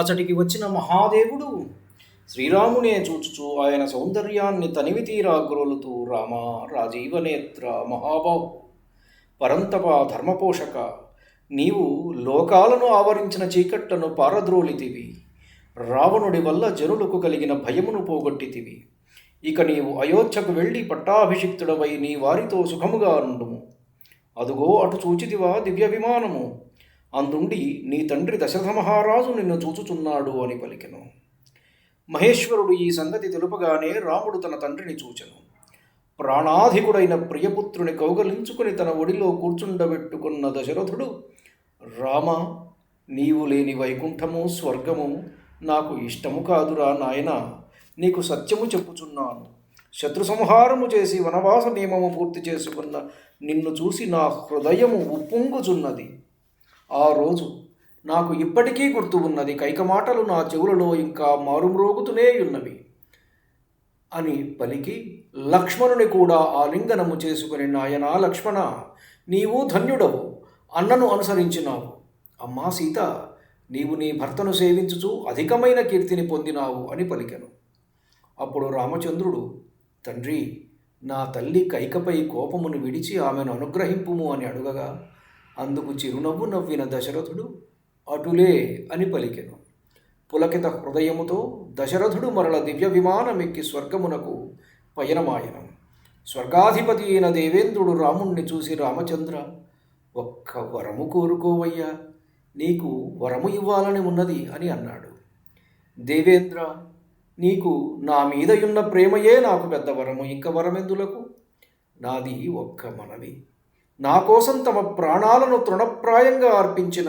అతడికి వచ్చిన మహాదేవుడు శ్రీరామునే చూచుచూ ఆయన సౌందర్యాన్ని తనివి తీరా గురులుతూ రామ రాజీవనేత్ర మహాబాహు పరంతప ధర్మపోషక నీవు లోకాలను ఆవరించిన చీకట్లను పారద్రోలితివి రావణుడి వల్ల జనులకు కలిగిన భయమును పోగొట్టితివి. ఇక నీవు అయోధ్యకు వెళ్ళి పట్టాభిషిక్తుడవై నీ వారితో సుఖముగా నుండుము. అదుగో అటు చూచితివా దివ్య విమానము అందుండి నీ తండ్రి దశరథ మహారాజు నిన్ను చూచుచున్నాడు అని పలికెను. మహేశ్వరుడు ఈ సంగతి తెలుపగానే రాముడు తన తండ్రిని చూచెను. ప్రాణాధికుడైన ప్రియపుత్రుని కౌగలించుకుని తన ఒడిలో కూర్చుండబెట్టుకున్న దశరథుడు రామ నీవు లేని వైకుంఠము స్వర్గము నాకు ఇష్టము కాదురా నాయన నీకు సత్యము చెప్పుచున్నాను. శత్రు సంహారము చేసి వనవాస నియమము పూర్తి చేసుకున్న నిన్ను చూసి నా హృదయము ఉప్పొంగుచున్నది. ఆ రోజు నాకు ఇప్పటికీ గుర్తు ఉన్నది కైక మాటలు నా చెవులలో ఇంకా మారుమ్రోగుతూనే ఉన్నవి అని పలికి లక్ష్మణుని కూడా ఆలింగనము చేసుకుని నాయనా లక్ష్మణ నీవు ధన్యుడవు అన్నను అనుసరించినావు. అమ్మా సీత నీవు నీ భర్తను సేవించుచు అధికమైన కీర్తిని పొందినావు అని పలికెను. అప్పుడు రామచంద్రుడు తండ్రి నా తల్లి కైకపై కోపమును విడిచి ఆమెను అనుగ్రహింపుము అని అడుగగా అందుకు చిరునవ్వు నవ్విన దశరథుడు అటులే అని పలికెను. పులకిత హృదయముతో దశరథుడు మరల దివ్య విమానమెక్కి స్వర్గమునకు పయనమాయనం. స్వర్గాధిపతి అయిన దేవేంద్రుడు రాముణ్ణి చూసి రామచంద్ర ఒక్క వరము కోరుకోవయ్యా నీకు వరము ఇవ్వాలని ఉన్నది అని అన్నాడు. దేవేంద్ర నీకు నా మీదయున్న ప్రేమయే నాకు పెద్ద వరము ఇంక వరమెందులకు? నాది ఒక్క మనవి. నా కోసం తమ ప్రాణాలను తృణప్రాయంగా అర్పించిన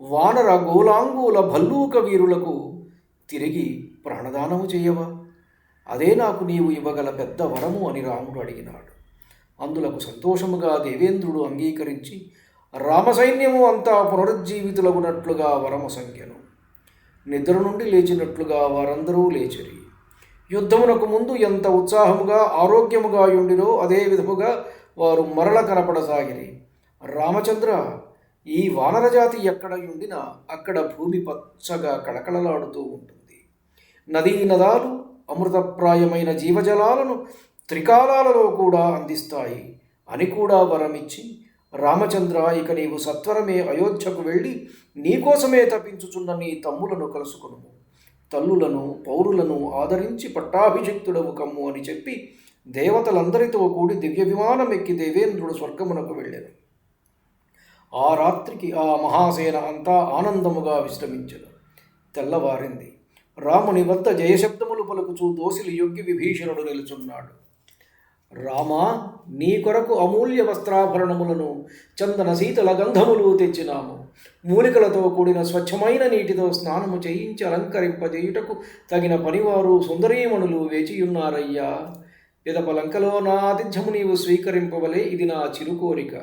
వానర గోలాంగుల భల్లూక వీరులకు తిరిగి ప్రాణదానము చేయవా? అదే నాకు నీవు ఇవ్వగల పెద్ద వరము అని రాముడు అడిగినాడు. అందులకు సంతోషముగా దేవేంద్రుడు అంగీకరించి రామసైన్యము అంతా పునరుజ్జీవితులగునట్లుగా వరము సంఖ్యను నిద్ర నుండి లేచినట్లుగా వారందరూ లేచిరి. యుద్ధమునకు ముందు ఎంత ఉత్సాహముగా ఆరోగ్యముగా ఉండిరో అదే విధముగా వారు మరల కనపడసాగిరి. రామచంద్ర ఈ వానరజాతి ఎక్కడ ఉండినా అక్కడ భూమి పచ్చగా కళకళలాడుతూ ఉంటుంది. నదీ నదాలు అమృతప్రాయమైన జీవజలాలను త్రికాలాలలో కూడా అందిస్తాయి. అని కూడా వరమిచ్చి రామచంద్ర ఇక నీవు సత్వరమే అయోధ్యకు వెళ్ళి నీకోసమే తప్పించుచున్న నీ తమ్ములను కలుసుకును తల్లులను పౌరులను ఆదరించి పట్టాభిషిక్తుడవు కమ్ము అని చెప్పి దేవతలందరితో కూడి దివ్య విమానం ఎక్కి దేవేంద్రుడు స్వర్గమునకు వెళ్ళాను ఆ రాత్రికి ఆ మహాసేన అంతా ఆనందముగా విశ్రమించను. తెల్లవారింది. రాముని వద్ద జయశబ్దములు పలుకుచూ దోసిలి యొగ్గి విభీషణుడు నిలుచున్నాడు. రామా నీ కొరకు అమూల్య వస్త్రాభరణములను చందన శీతల గంధములు తెచ్చినాము. మూలికలతో కూడిన స్వచ్ఛమైన నీటితో స్నానము చేయించి అలంకరింపజేయుటకు తగిన పనివారు సుందరీమణులు వేచియున్నారయ్యా. పిదపలంకలో నా ఆతిథ్యము నీవు స్వీకరింపవలే ఇది నా చిరుకోరిక.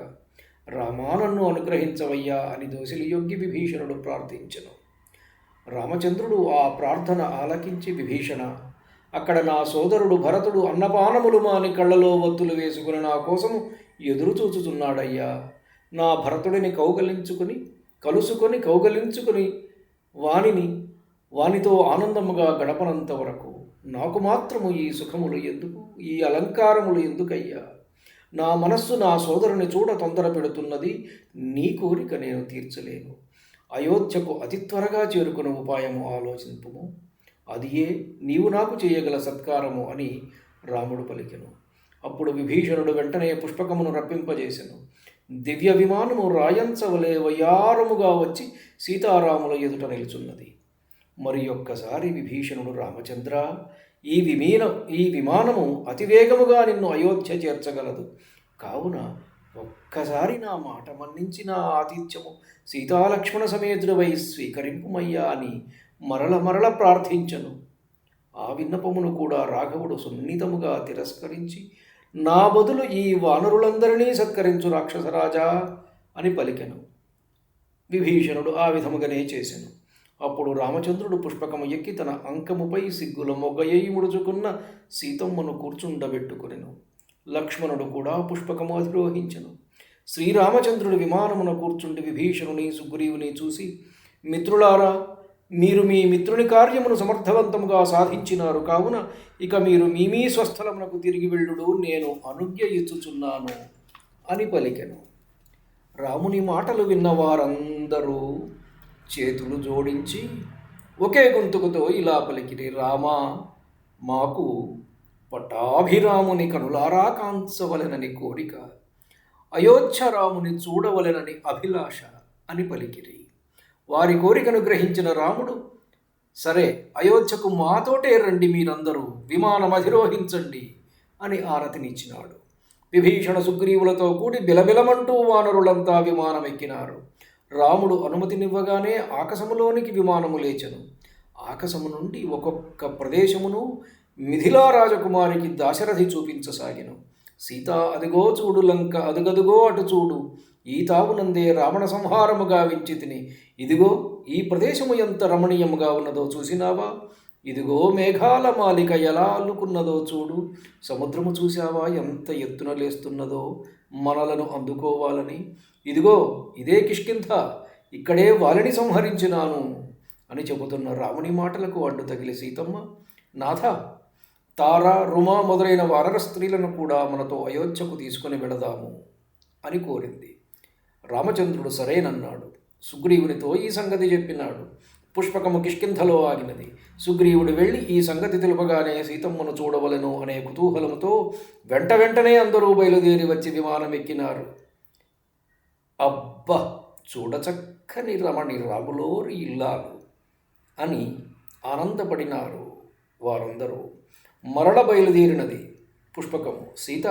రామా నన్ను అనుగ్రహించవయ్యా అని దోసిలి యొగ్గి విభీషణుడు ప్రార్థించను. రామచంద్రుడు ఆ ప్రార్థన ఆలకించి విభీషణ అక్కడ నా సోదరుడు భరతుడు అన్నపానములు మాని కళ్ళలో వత్తులు వేసుకుని నా కోసము ఎదురు చూచుచున్నాడయ్యా. నా భరతుడిని కౌగలించుకుని కలుసుకొని కౌగలించుకుని వానిని వానితో ఆనందముగా గడపనంత వరకు నాకు మాత్రము ఈ సుఖములు ఎందుకు? ఈ అలంకారములు ఎందుకయ్యా? నా మనస్సు నా సోదరుని చూడ తొందర పెడుతున్నది నీ కోరిక నేను తీర్చలేను. అయోధ్యకు అతి త్వరగా చేరుకున్న ఉపాయము ఆలోచింపుము. అదియే నీవు నాకు చేయగల సత్కారము అని రాముడు పలికెను. అప్పుడు విభీషణుడు వెంటనే పుష్పకమును రప్పింపజేసెను. దివ్య విమానము రాయంచవలే వయారముగా వచ్చి సీతారాముల ఎదుట నిలుచున్నది. మరి ఒక్కసారి విభీషణుడు రామచంద్ర ఈ విమీన ఈ విమానము అతివేగముగా నిన్ను అయోధ్య చేర్చగలదు. కావున ఒక్కసారి నా మాట మన్నించి నా ఆతిథ్యము సీతాలక్ష్మణ సమేతుడవై స్వీకరింపుమయ్యా అని మరల మరల ప్రార్థించను. ఆ విన్నపమును కూడా రాఘవుడు సున్నితముగా తిరస్కరించి నా బదులు ఈ వానరులందరినీ సత్కరించు రాక్షసరాజా అని పలికెను. విభీషణుడు ఆ విధముగానే చేసెను. అప్పుడు రామచంద్రుడు పుష్పకము ఎక్కి తన అంకముపై సిగ్గుల మొగయ్యి ముడుచుకున్న సీతమ్మను కూర్చుండబెట్టుకునెను. లక్ష్మణుడు కూడా పుష్పకము అధిరోహించెను. శ్రీరామచంద్రుడు విమానమున కూర్చుండి విభీషణుని సుగ్రీవుని చూసి మిత్రులారా మీరు మీ మిత్రుని కార్యమును సమర్థవంతముగా సాధించినారు కావున ఇక మీరు మీ మీ స్వస్థలమునకు తిరిగి వెళ్ళుడు నేను అనుజ్ఞ ఇచ్చుచున్నాను అని పలికెను. రాముని మాటలు విన్న వారందరూ చేతులు జోడించి ఒకే గొంతుకుతో ఇలా పలికిరి రామా మాకు పట్టాభిరాముని కనులారా కాంచవలెనని కోరిక అయోధ్య రాముని చూడవలెనని అభిలాష అని పలికిరి. వారి కోరికను గ్రహించిన రాముడు సరే అయోధ్యకు మాతోటే రండి మీరందరూ విమానం అధిరోహించండి అని ఆరతినిచ్చినాడు. విభీషణ సుగ్రీవులతో కూడి బిలబిలమంటూ వానరులంతా విమానం ఎక్కినారు రాముడు అనుమతినివ్వగానే ఆకాశములోనికి విమానము లేచెను. ఆకాశము నుండి ఒక్కొక్క ప్రదేశమును మిథిలా రాజకుమారికి దాశరథి చూపించసాగిను. సీత అదిగో చూడు లంక అదుగదుగో అటు చూడు. ఈ తావునందే రావణ సంహారము గావించి తిని. ఇదిగో ఈ ప్రదేశము ఎంత రమణీయముగా ఉన్నదో చూసినావా? ఇదిగో మేఘాల మాలిక ఎలా అల్లుకున్నదో చూడు. సముద్రము చూశావా? ఎంత ఎత్తున లేస్తున్నదో మనలను అందుకోవాలని. ఇదిగో ఇదే కిష్కింధ ఇక్కడే వాలిని సంహరించినాను అని చెబుతున్న రాముని మాటలకు అడ్డు తగిలి సీతమ్మ నాథ తార రుమా మొదలైన వారర స్త్రీలను కూడా మనతో అయోధ్యకు తీసుకుని వెళదాము అని కోరింది. రామచంద్రుడు సరేనన్నాడు. సుగ్రీవునితో ఈ సంగతి చెప్పినాడు. పుష్పకము కిష్కింధలో ఆగినది. సుగ్రీవుడు వెళ్ళి ఈ సంగతి తెలుపగానే సీతమ్మను చూడవలెను అనే కుతూహలంతో వెంట వెంటనే అందరూ బయలుదేరి వచ్చి విమానం ఎక్కినారు అబ్బ చూడచక్కని రమణి రాములోరి ఇల్లాలు అని ఆనందపడినారు వారందరూ. మరల బయలుదేరినది పుష్పకము. సీత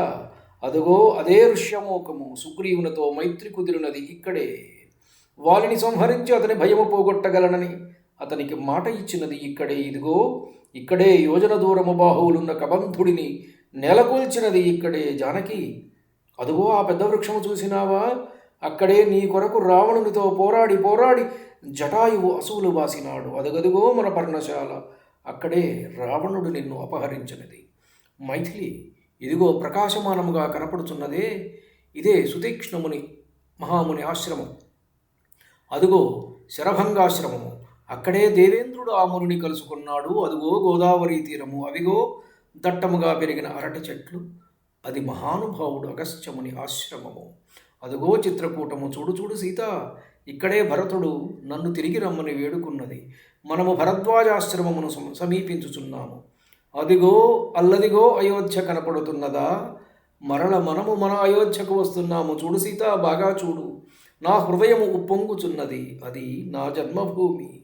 అదుగో అదే ఋష్యమోకము సుగ్రీవునితో మైత్రి కుదిరినది ఇక్కడే. వాలిని సంహరించి అతని భయము పోగొట్టగలనని అతనికి మాట ఇచ్చినది ఇక్కడే. ఇదిగో ఇక్కడే యోజన దూరము బాహువులున్న కబంధుడిని నెలకొల్చినది ఇక్కడే. జానకి అదుగో ఆ పెద్ద వృక్షము చూసినావా? అక్కడే నీ కొరకు రావణునితో పోరాడి పోరాడి జటాయువు అసువులు బాసినాడు. అదగదుగో మన పర్ణశాల. అక్కడే రావణుడు నిన్ను అపహరించినది. మైథిలి ఇదిగో ప్రకాశమానముగా కనపడుచున్నదే. ఇదే సుతీక్ష్ణముని మహాముని ఆశ్రమం. అదుగో శరభంగాశ్రమము. అక్కడే దేవేంద్రుడు ఆ మునిని కలుసుకున్నాడు. అదుగో గోదావరి తీరము. అవిగో దట్టముగా పెరిగిన అరటి చెట్లు. అది మహానుభావుడు అగస్త్యముని ఆశ్రమము. అదుగో చిత్రకూటము చూడు చూడు సీత ఇక్కడే భరతుడు నన్ను తిరిగి రమ్మని వేడుకున్నది. మనము భరద్వాజాశ్రమమును సమీపించుచున్నాము. అదిగో అల్లదిగో అయోధ్య కనపడుతున్నదా? మరల మనము మన అయోధ్యకు వస్తున్నాము. చూడు సీత బాగా చూడు. నా హృదయము ఉప్పొంగుచున్నది. అది నా జన్మభూమి.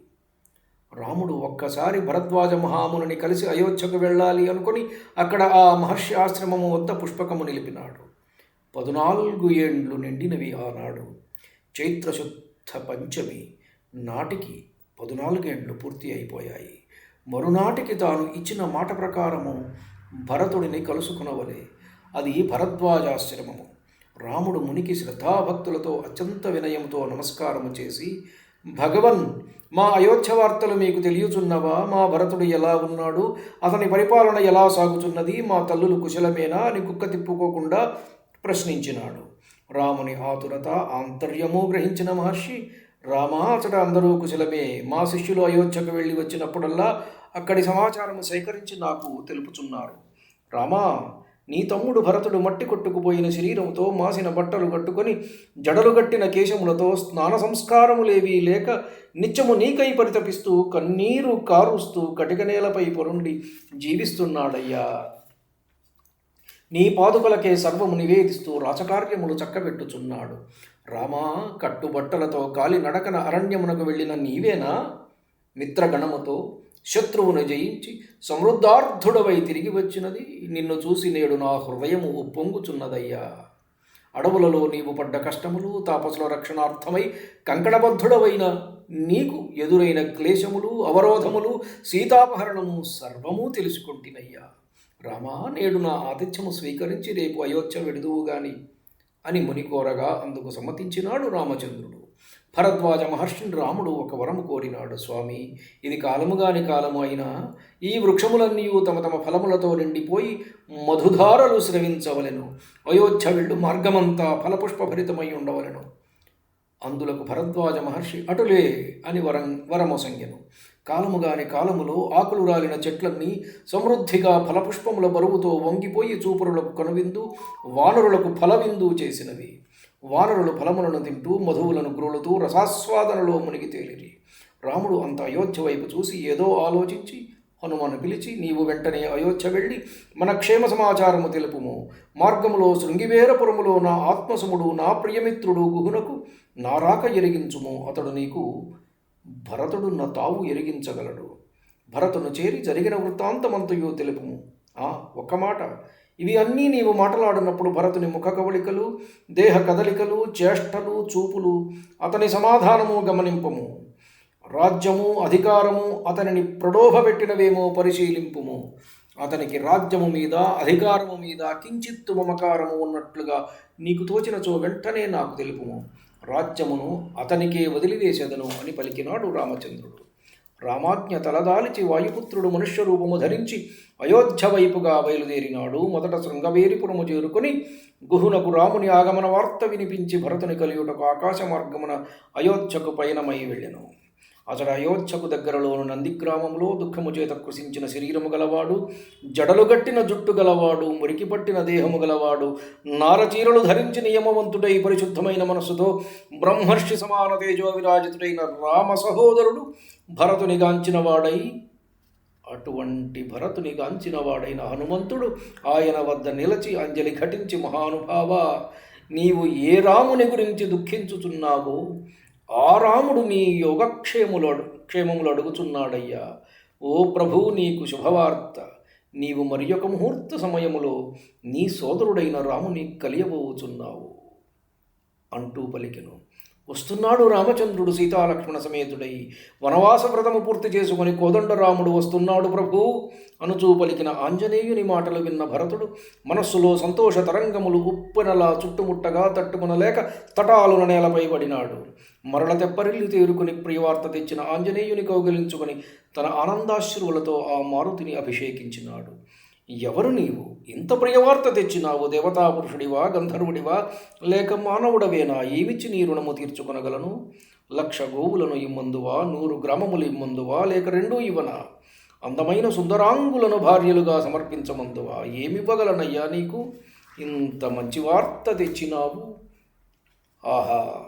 రాముడు ఒక్కసారి భరద్వాజ మహాముని కలిసి అయోధ్యకు వెళ్ళాలి అనుకుని అక్కడ ఆ మహర్షి ఆశ్రమము వద్ద పుష్పకము నిలిపినాడు. పదునాలుగు ఏండ్లు నిండినవి ఆనాడు. చైత్రశుద్ధ పంచమి నాటికి పదునాలుగేండ్లు పూర్తి అయిపోయాయి. మరునాటికి తాను ఇచ్చిన మాట ప్రకారము భరతుడిని కలుసుకునవలే. అది భరద్వాజాశ్రమము. రాముడు మునికి శ్రద్ధాభక్తులతో అత్యంత వినయంతో నమస్కారము చేసి భగవన్ మా అయోధ్య వార్తలు మీకు తెలియచున్నవా? మా భరతుడు ఎలా ఉన్నాడు? అతని పరిపాలన ఎలా సాగుతున్నది మా తల్లులు కుశలమేనా? అని కుక్క తిప్పుకోకుండా ప్రశ్నించినాడు. రాముని ఆతురత ఆంతర్యము గ్రహించిన మహర్షి రామా అతడు అందరూ కుశలమే. మా శిష్యులు అయోధ్యకు వెళ్ళి వచ్చినప్పుడల్లా అక్కడి సమాచారము సేకరించి నాకు తెలుపుచున్నారు. రామా నీ తమ్ముడు భరతుడు మట్టి కొట్టుకుపోయిన శరీరంతో మాసిన బట్టలు కట్టుకొని జడలు గట్టిన కేశములతో స్నాన సంస్కారములేవీ లేక నిత్యము నీకై పరితపిస్తూ కన్నీరు కారుస్తూ కటిక నేలపై పొరుండి జీవిస్తున్నాడయ్యా. నీ పాదుకలకే సర్వము నివేదిస్తూ రాచకార్యములు చక్కబెట్టుచున్నాడు. రామా కట్టుబట్టలతో కాలి నడకన అరణ్యమునకు వెళ్ళిన నీవేనా? మిత్రగణముతో శత్రువును జయించి సమృద్ధార్థుడవై తిరిగి వచ్చినది. నిన్ను చూసి నేడు నా హృదయము ఉప్పొంగుచున్నదయ్యా. అడవులలో నీవు పడ్డ కష్టములు తాపసుల రక్షణార్థమై కంకణబద్ధుడవైన నీకు ఎదురైన క్లేశములు అవరోధములు సీతాపహరణము సర్వము తెలుసుకుంటున్నయ్యా రామా నేడు నా ఆతిథ్యము స్వీకరించి రేపు అయోధ్య విడుదువు గాని అని ముని కోరగా అందుకు సమ్మతించినాడు రామచంద్రుడు. భరద్వాజ మహర్షిని రాముడు ఒక వరము కోరినాడు స్వామి. ఇది కాలముగాని కాలము అయినా ఈ వృక్షములన్నీ తమ తమ ఫలములతో నిండిపోయి మధుధారలు స్రవించవలెను. అయోధ్య వెళ్ళు మార్గమంతా ఫలపుష్పభరితమై ఉండవలెను. అందులకు భరద్వాజ మహర్షి అటులే అని వరం వరమొసంగెను. కాలము గాని కాలములో ఆకులు రాలిన చెట్లన్నీ సమృద్ధిగా ఫలపుష్పముల బరువుతో వంగిపోయి చూపురులకు కనువిందు వానరులకు ఫలవిందు చేసినవి. వానరులు ఫలములను తింటూ మధువులను గ్రోలుతూ రసాస్వాదనలో మునిగి తేలిరి. రాముడు అంత అయోధ్య వైపు చూసి ఏదో ఆలోచించి హనుమను పిలిచి నీవు వెంటనే అయోధ్య వెళ్ళి మన క్షేమ సమాచారము తెలుపుము. మార్గములో శృంగివేరపురములో నా ఆత్మసుముడు నా ప్రియమిత్రుడు గుహునకు నారాక ఎరిగించుము. అతడు నీకు భరతుడున్న తావు ఎరిగించగలడు. భరతును చేరి జరిగిన వృత్తాంతమంతయో తెలుపుము. ఆ ఒక్క మాట. ఇవి అన్నీ నీవు మాట్లాడినప్పుడు భరతుని ముఖ కవళికలు దేహ కదలికలు చేష్టలు చూపులు అతని సమాధానము గమనింపము. రాజ్యము అధికారము అతనిని ప్రలోభపెట్టినవేమో పరిశీలింపుము. అతనికి రాజ్యము మీద అధికారము మీద కించిత్తు మమకారము ఉన్నట్లుగా నీకు తోచినచో వెంటనే నాకు తెలుపుము. రాజ్యమును అతనికే వదిలివేసేదను అని పలికినాడు రామచంద్రుడు. రామాజ్ఞ తలదాలిచి వాయుపుత్రుడు మనుష్య రూపము ధరించి అయోధ్య వైపుగా బయలుదేరినాడు. మొదట శృంగవేరిపురము చేరుకొని గుహునకు రాముని ఆగమన వార్త వినిపించి భరతుని కలియుటకు ఆకాశ మార్గమున అయోధ్యకు పయనమై వెళ్ళెను. అతడు అయోధ్యకు దగ్గరలోని నందిగ్రామంలో దుఃఖము చేత కృషించిన శరీరము గలవాడు జడలు గట్టిన జుట్టు గలవాడు మురికి పట్టిన దేహము గలవాడు నారచీరలు ధరించి నియమవంతుడై పరిశుద్ధమైన మనస్సుతో బ్రహ్మర్షి సమాన తేజో విరాజితుడైన రామ సహోదరుడు భరతుని గాంచినవాడై అటువంటి భరతుని గాంచిన వాడైన హనుమంతుడు ఆయన వద్ద నిలచి అంజలి ఘటించి మహానుభావ నీవు ఏ రాముని గురించి దుఃఖించుచున్నావో ఆ రాముడు నీ యోగక్షేములు అడు క్షేమములు అడుగుచున్నాడయ్యా. ఓ ప్రభు నీకు శుభవార్త. నీవు మరి ఒక ముహూర్త సమయములో నీ సోదరుడైన రాముని కలియబోచున్నావు అంటూ పలికెను. వస్తున్నాడు రామచంద్రుడు సీతాలక్ష్మణ సమేతుడై. వనవాస వ్రతము పూర్తి చేసుకుని కోదండరాముడు వస్తున్నాడు ప్రభు. అనుచూ పలికిన ఆంజనేయుని మాటలు విన్న భరతుడు మనస్సులో సంతోష తరంగములు ఉప్పెనలా చుట్టుముట్టగా తట్టుకునలేక తటాలున నేలపై పడినాడు. మరల తెప్పరిల్లి తేరుకుని ప్రియవార్త తెచ్చిన ఆంజనేయుని కౌగిలించుకొని తన ఆనందాశ్రువులతో ఆ మారుతిని అభిషేకించినాడు. ఎవరు నీవు? ఇంత ప్రియవార్త తెచ్చినావు దేవతా పురుషుడివా గంధర్వుడివా? లేక మానవుడవేనా ఏమిచ్చి నీ రుణము తీర్చుకొనగలను? లక్ష గోవులను ఇమ్మందువా నూరు గ్రామములు ఇమ్మందువా లేక రెండూ ఇవ్వనా? అందమైన సుందరాంగులను భార్యలుగా సమర్పించమందువా? ఏమివ్వగలనయ్యా నీకు? ఇంత మంచి వార్త తెచ్చినావు. ఆహా!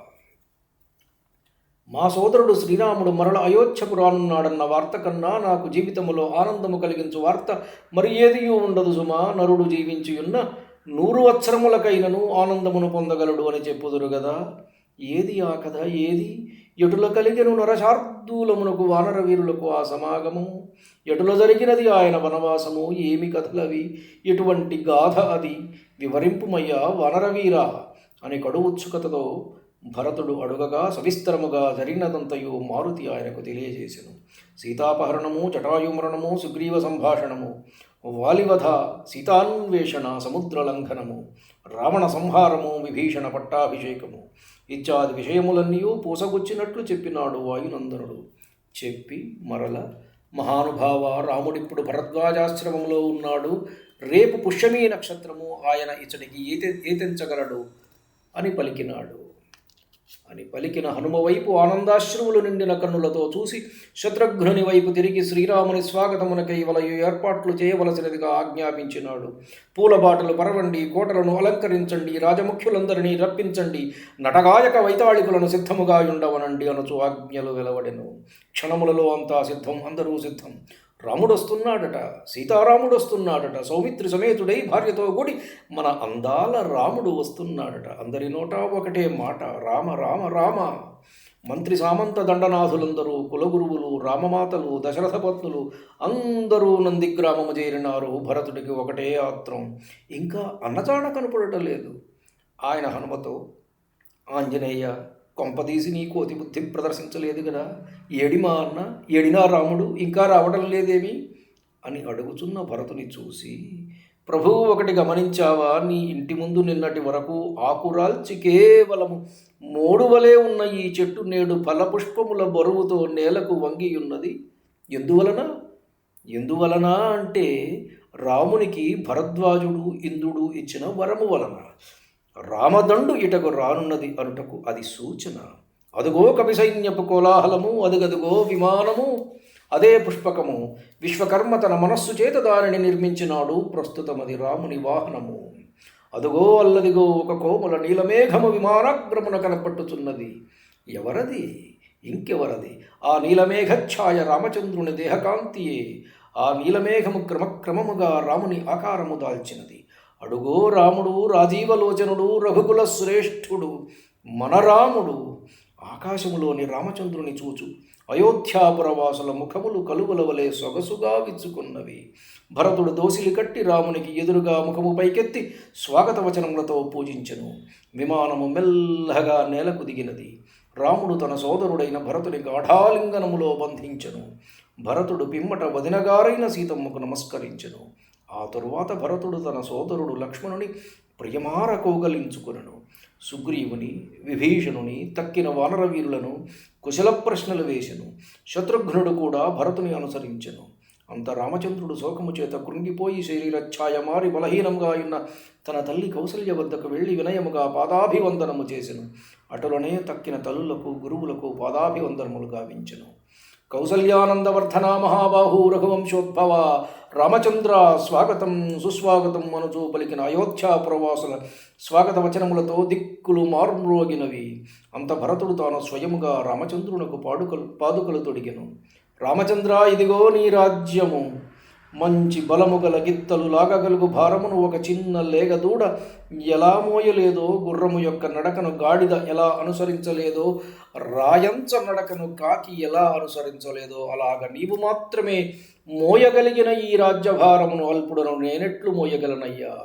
మా సోదరుడు శ్రీరాముడు మరల అయోధ్యకు రానున్నాడన్న వార్త కన్నా నాకు జీవితములో ఆనందము కలిగించు వార్త మరి ఏదియూ ఉండదు సుమా. నరుడు జీవించియున్న నూరు వత్సరములకైనను ఆనందమును పొందగలడు అని చెప్పుదురు కదా ఏది ఆ కథ? ఏది? ఎటుల కలిగిన నరశార్దూలమునకు వానరవీరులకు ఆ సమాగము? ఎటుల జరిగినది ఆయన వనవాసము? ఏమి కథలవి? ఎటువంటి గాథ అది? వివరింపుమయ్యా వానరవీరా అని కడు ఉత్సుకతతో భరతుడు అడుగగా సవిస్తరముగా జరిగినదంతయు మారుతి ఆయనకు తెలియజేసెను. సీతాపహరణము జటాయుమరణము సుగ్రీవ సంభాషణము వాలివధ సీతాన్వేషణ సముద్ర లంఘనము రావణ సంహారము విభీషణ పట్టాభిషేకము ఇత్యాది విషయములన్నీ పూసగుచ్చినట్లు చెప్పినాడు వాయునందనుడు. చెప్పి మరల మహానుభావ రాముడిప్పుడు భరద్వాజాశ్రమంలో ఉన్నాడు. రేపు పుష్యమీ నక్షత్రము ఆయన ఇతడికి ఏతె ఏతెంచగలడు అని పలికినాడు. అని పలికిన హనుమ వైపు ఆనందాశ్రువులు నిండిన కన్నులతో చూసి శత్రుఘ్నుని వైపు తిరిగి శ్రీరాముని స్వాగతమునకై వలయు ఏర్పాట్లు చేయవలసినదిగా ఆజ్ఞాపించినాడు. పూలబాటలు పరవండి కోటలను అలంకరించండి రాజముఖ్యులందరినీ రప్పించండి నటగాయక వైతాళికులను సిద్ధముగా ఉండవనండి అనుచు ఆజ్ఞలు వెలవడెను. క్షణములలో అంతా సిద్ధం అందరూ సిద్ధం. రాముడు వస్తున్నాడట సీతారాముడు వస్తున్నాడట సౌమిత్రి సమేతుడై భార్యతో కూడి మన అందాల రాముడు వస్తున్నాడట. అందరి నోట ఒకటే మాట రామ రామ రామ. మంత్రి సామంత దండనాథులందరూ కులగురువులు రామమాతలు దశరథ పత్నులు అందరూ నందిగ్రామము చేరినారు. భరతుడికి ఒకటే ఆత్రం. ఇంకా అన్నచాణ కనపడటం లేదు. ఆయన హనుమతో ఆంజనేయ కొంపదీసి నీకు అతి బుద్ధి ప్రదర్శించలేదు కదా. ఏడిమా అన్న? ఏడినా రాముడు? ఇంకా రావడం లేదేమి? అని అడుగుచున్న భరతుని చూసి ప్రభువు ఒకటి గమనించావా? నీ ఇంటి ముందు నిన్నటి వరకు ఆకురాల్చి కేవలము మూడు వలే ఉన్న ఈ చెట్టు నేడు ఫలపుష్పముల బరువుతో నేలకు వంగి ఉన్నది. ఎందువలన? ఎందువలన అంటే రామునికి భరద్వాజుడు ఇంద్రుడు ఇచ్చిన వరము వలన. రామదండు ఇటకు రానున్నది అనుటకు అది సూచన. అదుగో కవి సైన్యపు కోలాహలము అదుగదుగో విమానము అదే పుష్పకము. విశ్వకర్మ తన మనస్సు చేత దానిని నిర్మించినాడు ప్రస్తుతం అది రాముని వాహనము. అదుగో అల్లదిగో ఒక కోమల నీలమేఘము విమానాగ్రమున కనపట్టుచున్నది. ఎవరది? ఇంకెవరది? ఆ నీలమేఘఛాయ రామచంద్రుని దేహకాంతియే. ఆ నీలమేఘము క్రమక్రమముగా రాముని ఆకారము దాల్చినది. అడుగో రాముడు రాజీవలోచనుడు రఘుకుల శ్రేష్ఠుడు మన రాముడు ఆకాశములోని రామచంద్రుని చూచు. అయోధ్యాపురవాసుల ముఖములు కలువలవలే సొగసుగా విచ్చుకున్నవి. భరతుడు దోసిలి కట్టి రామునికి ఎదురుగా ముఖము పైకెత్తి స్వాగత వచనములతో పూజించెను. విమానము మెల్లగా నేలకు దిగినది. రాముడు తన సోదరుడైన భరతుని గాఢాలింగనములో బంధించెను. భరతుడు పిమ్మట వదినగారైన సీతమ్మకు నమస్కరించెను. ఆ తరువాత భరతుడు తన సోదరుడు లక్ష్మణుని ప్రియమార కోగలించుకునను. సుగ్రీవుని విభీషణుని తక్కిన వానరవీరులను కుశల ప్రశ్నలు వేసెను. శత్రుఘ్నుడు కూడా భరతుని అనుసరించెను. అంత రామచంద్రుడు శోకము చేత కృంగిపోయి శరీరఛాయ మారి బలహీనంగా ఉన్న తన తల్లి కౌసల్య వద్దకు వెళ్ళి వినయముగా పాదాభివందనము చేసెను. అటులనే తక్కిన తల్లులకు గురువులకు పాదాభివందనములు గావించెను. కౌసల్యానందవర్ధన మహాబాహు రఘువంశోద్భవ రామచంద్ర స్వాగతం సుస్వాగతం అనుచూ పలికిన అయోధ్యా ప్రవాసుల స్వాగత వచనములతో దిక్కులు మార్మ్రోగినవి. అంత భరతుడు తాను స్వయముగా రామచంద్రునకు పాడుకలు పాదుకలు తొడిగెను. రామచంద్ర ఇదిగో నీ రాజ్యము. మంచి బలము గల గిత్తలు లాగగలుగు భారమును ఒక చిన్న లేగదూడ ఎలా మోయలేదో గుర్రము యొక్క నడకను గాడిద ఎలా అనుసరించలేదో రాయంచ నడకను కాకి ఎలా అనుసరించలేదో అలాగ నీవు మాత్రమే మోయగలిగిన ఈ రాజ్యభారమును అల్పుడను నేనెట్లు మోయగలనయ్యా.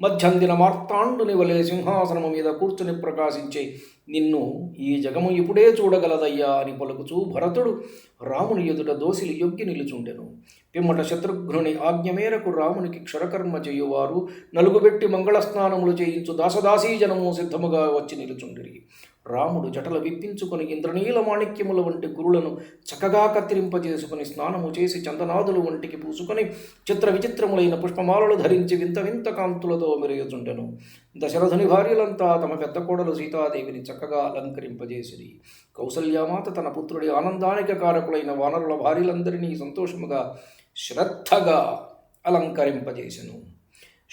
మధ్యందిన మార్తాండుని వలె సింహాసనము మీద కూర్చుని ప్రకాశించే నిన్ను ఈ జగము ఇప్పుడే చూడగలదయ్యా అని పలుకుచూ భరతుడు రాముని ఎదుట దోసిలి యొగ్గి నిలుచుండెను. పిమ్మట శత్రుఘ్నుని ఆజ్ఞ మేరకు రామునికి క్షరకర్మ చేయువారు నలుగుబెట్టి మంగళస్నానములు చేయించు దాసదాసీ జనము సిద్ధముగా వచ్చి నిలుచుండిరి. రాముడు జటలు విప్పించుకొని ఇంద్రనీల మాణిక్యముల వంటి గురులను చక్కగా కత్తిరింపజేసుకుని స్నానము చేసి చందనాదులు వంటికి పూసుకొని చిత్ర విచిత్రములైన పుష్పమాలలు ధరించి వింత వింత కాంతులతో మెరుగుచుండెను దశరథుని భార్యలంతా తమ పెద్ద కోడలు సీతాదేవిని చక్కగా అలంకరింపజేసిరి. కౌసల్యామాత తన పుత్రుడి ఆనందానికి కారకులైన వానరుల భార్యలందరినీ సంతోషముగా శ్రద్ధగా అలంకరింపజేసెను.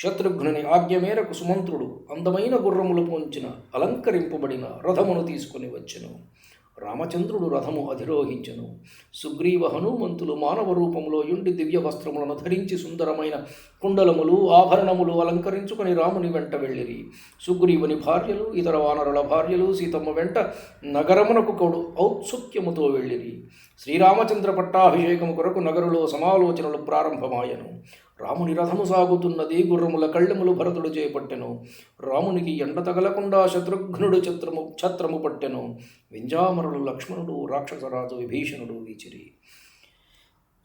శత్రుఘ్నుని ఆజ్ఞ మేరకు సుమంత్రుడు అందమైన గుర్రములు పొంచిన అలంకరింపబడిన రథమును తీసుకుని వచ్చెను. రామచంద్రుడు రథము అధిరోహించెను. సుగ్రీవ హనుమంతులు మానవ రూపంలో యుండి దివ్య వస్త్రములను ధరించి సుందరమైన కుండలములు ఆభరణములు అలంకరించుకొని రాముని వెంట వెళ్ళిరి. సుగ్రీవుని భార్యలు ఇతర వానరుల భార్యలు సీతమ్మ వెంట నగరమునకు కొడు ఔత్సుక్యముతో వెళ్ళిరి. శ్రీరామచంద్ర పట్టాభిషేకము కొరకు నగరులో సమాలోచనలు ప్రారంభమాయను. రాముని రథము సాగుతున్నది గుర్రముల కళ్ళెములు భరతుడు చేపట్టెను. రామునికి ఎండ తగలకుండా శత్రుఘ్నుడు ఛత్రము ఛత్రము పట్టెను. వింజామరుడు లక్ష్మణుడు రాక్షసరాజు విభీషణుడు వీచిరి.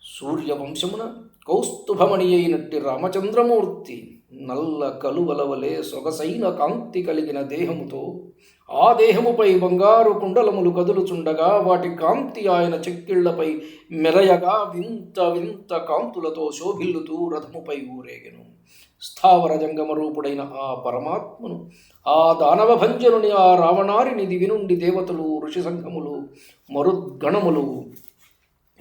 సూర్యవంశమున కౌస్తుభమణి అయినట్టి రామచంద్రమూర్తి నల్ల కలువలవలే సొగసైన కాంతి కలిగిన దేహముతో ఆ దేహముపై బంగారు కుండలములు కదులుచుండగా వాటి కాంతి ఆయన చెక్కిళ్ళపై మెరయగా వింత వింత కాంతులతో శోభిల్లుతూ రథముపై ఊరేగెను. స్థావర జంగమ రూపుడైన ఆ పరమాత్మను ఆ దానవ భంజనుని ఆ రావణారిని దివి నుండి దేవతలు ఋషి సంఘములు మరుద్గణములు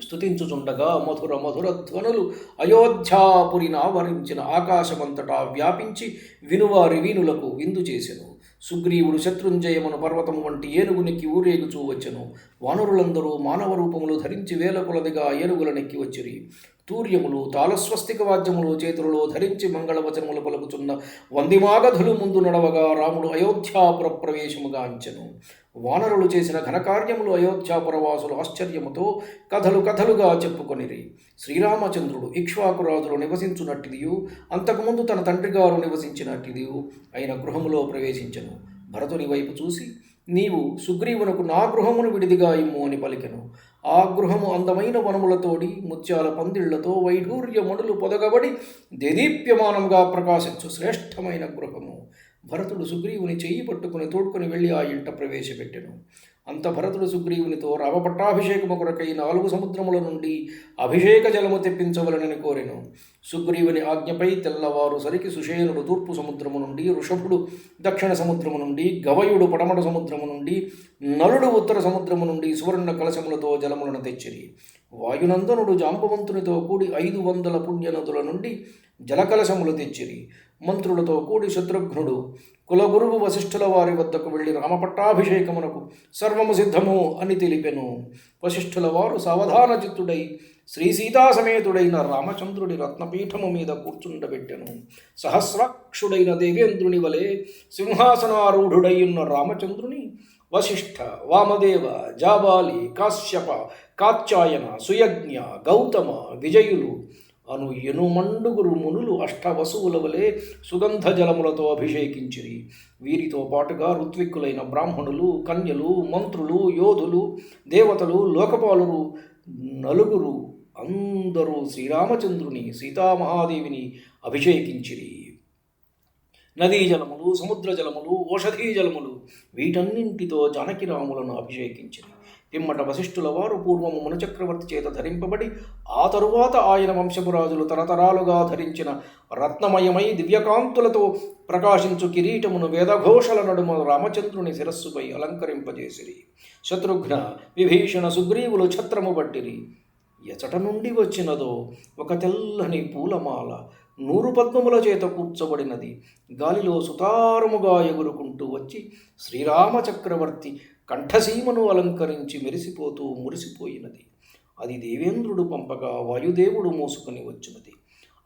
స్తుతించుచుండగా మధుర మధుర ధ్వనులు అయోధ్యాపురిని ఆవరించిన ఆకాశమంతటా వ్యాపించి వినువారి వీనులకు విందు చేసెను. సుగ్రీవుడు శత్రుంజయమును పర్వతము వంటి ఏనుగునెక్కి ఊరేగుచూ వచ్చెను. వానరులందరూ మానవ రూపములు ధరించి వేల కొలదిగా ఏనుగులనెక్కి వచ్చిరి. తూర్యములు తాళస్వస్తిక వాద్యములు చేతులలో ధరించి మంగళవచనములు పలుకుచున్న వందిమాగధులు ముందు నడవగా రాముడు అయోధ్యాపుర ప్రవేశముగా అంచెను. వానరులు చేసిన ఘనకార్యములు అయోధ్యాపురవాసులు ఆశ్చర్యముతో కథలు కథలుగా చెప్పుకొనిరి. శ్రీరామచంద్రుడు ఇక్ష్వాకురాజులు నివసించునట్టిదియు అంతకుముందు తన తండ్రి గారు నివసించినట్టిదియు అయిన గృహములో ప్రవేశించను. భరతుని వైపు చూసి నీవు సుగ్రీవునకు నా గృహమును విడిదిగా ఇమ్ము అని పలికెను. ఆ గృహము అందమైన వనములతోడి ముత్యాల పందిళ్ళతో వైఢూర్యమణులు పొదగబడి దేదీప్యమానంగా ప్రకాశించు శ్రేష్టమైన గృహము. భరతుడు సుగ్రీవుని చెయ్యి పట్టుకుని తోడుకొని వెళ్ళి ఆ ఇంట ప్రవేశపెట్టెను. అంత భరతుడు సుగ్రీవునితో రామపట్టాభిషేకము కొరకై నాలుగు సముద్రముల నుండి అభిషేక జలము తెప్పించవలనని కోరెను. సుగ్రీవుని ఆజ్ఞపై తెల్లవారు సరికి సుషేనుడు తూర్పు సముద్రము నుండి ఋషభుడు దక్షిణ సముద్రము నుండి గవయుడు పడమట సముద్రము నుండి నలుడు ఉత్తర సముద్రము నుండి సువర్ణ కలశములతో జలములను తెచ్చిరి. వాయునందనుడు జాంబవంతునితో కూడి ఐదు వందల పుణ్యనదుల నుండి జలకలశములు తెచ్చిరి. మంత్రులతో కూడి శత్రుఘ్నుడు కులగురువు వశిష్ఠుల వారి వద్దకు వెళ్ళి రామపట్టాభిషేకమునకు సర్వము సిద్ధము అని తెలిపెను. వశిష్ఠుల వారు సావధాన చిత్తుడై శ్రీ సీతాసమేతుడైన రామచంద్రుడి రత్నపీఠము మీద కూర్చుండబెట్టెను. సహస్రాక్షుడైన దేవేంద్రుని వలె సింహాసనారూఢుడై ఉన్న రామచంద్రుని వశిష్ఠ వామదేవ జాబాలి కాశ్యప కాత్యాయన సుయజ్ఞ గౌతమ విజయులు అను ఎనుమండుగురు మునులు అష్టవసువుల వలె సుగంధ జలములతో అభిషేకించిరి. వీరితో పాటుగా ఋత్విక్కులైన బ్రాహ్మణులు కన్యలు మంత్రులు యోధులు దేవతలు లోకపాలురు నలుగురు అందరూ శ్రీరామచంద్రుని సీతామహాదేవిని అభిషేకించిరి. నదీ జలములు సముద్ర జలములు ఓషధీ జలములు వీటన్నింటితో జానకిరాములను అభిషేకించిరి. పిమ్మట వశిష్ఠుల వారు పూర్వము మనుచక్రవర్తి చేత ధరింపబడి ఆ తరువాత ఆయన వంశపురాజులు తరతరాలుగా ధరించిన రత్నమయమై దివ్యకాంతులతో ప్రకాశించు కిరీటమును వేదఘోషల నడుమ రామచంద్రుని శిరస్సుపై అలంకరింపజేసిరి. శత్రుఘ్న విభీషణ సుగ్రీవులు ఛత్రము బట్టిరి ఎచట నుండి వచ్చినదో ఒక తెల్లని పూలమాల నూరు పద్మముల చేత కూర్చబడినది. గాలిలో సుతారముగా ఎగురుకుంటూ వచ్చి శ్రీరామ చక్రవర్తి కంఠసీమను అలంకరించి మెరిసిపోతూ మురిసిపోయినది. అది దేవేంద్రుడు పంపగా వాయుదేవుడు మోసుకుని వచ్చినది.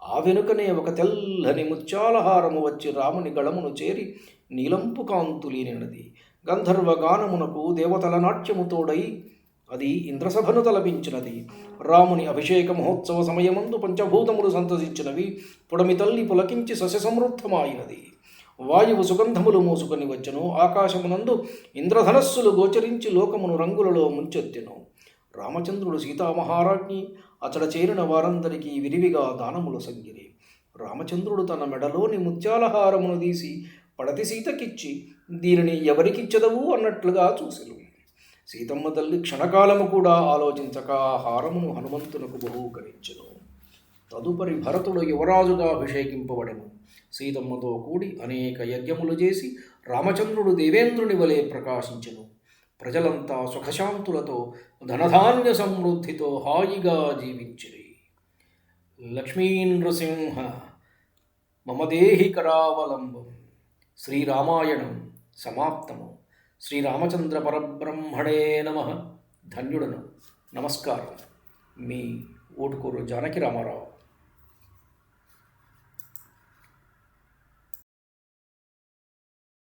ఆ వెనుకనే ఒక తెల్లని ముత్యాలహారము వచ్చి రాముని గళమును చేరి నీలంపు కాంతులీనినది గంధర్వగానమునకు దేవతల నాట్యము తోడై అది ఇంద్రసభను తలపించినది రాముని అభిషేక మహోత్సవ సమయమందు పంచభూతములు సంతసించినవి. పుడమి తల్లి పులకించి సస్యసమృద్ధమాయినది వాయువు సుగంధములు మోసుకొని వచ్చెను. ఆకాశమునందు ఇంద్రధనస్సులు గోచరించి లోకమును రంగులలో ముంచెత్తెను. రామచంద్రుడు సీతామహారాజ్ఞి అతడ చేరిన వారందరికీ విరివిగా దానములు సంగిరి. రామచంద్రుడు తన మెడలోని ముత్యాలహారమును తీసి పడతి సీతకిచ్చి దీనిని ఎవరికిచ్చదవు? అన్నట్లుగా చూసెను. సీతమ్మ తల్లి క్షణకాలము కూడా ఆలోచించక హారమును హనుమంతునకు బహూకరించెను. తదుపరి భరతుడు యువరాజుగా అభిషేకింపబడెను. సీతమ్మతో కూడి అనేక యజ్ఞములు చేసి రామచంద్రుడు దేవేంద్రుని వలె ప్రకాశించెను. ప్రజలంతా సుఖశాంతులతో ధనధాన్య సమృద్ధితో హాయిగా జీవించిరి. లక్ష్మీనృసింహ మమదేహి కరావలంబం శ్రీరామాయణం సమాప్తము. శ్రీరామచంద్ర పరబ్రహ్మణే నమ. ధన్యుడను. నమస్కారం. మీ ఓటుకూరు జానకి రామారావు.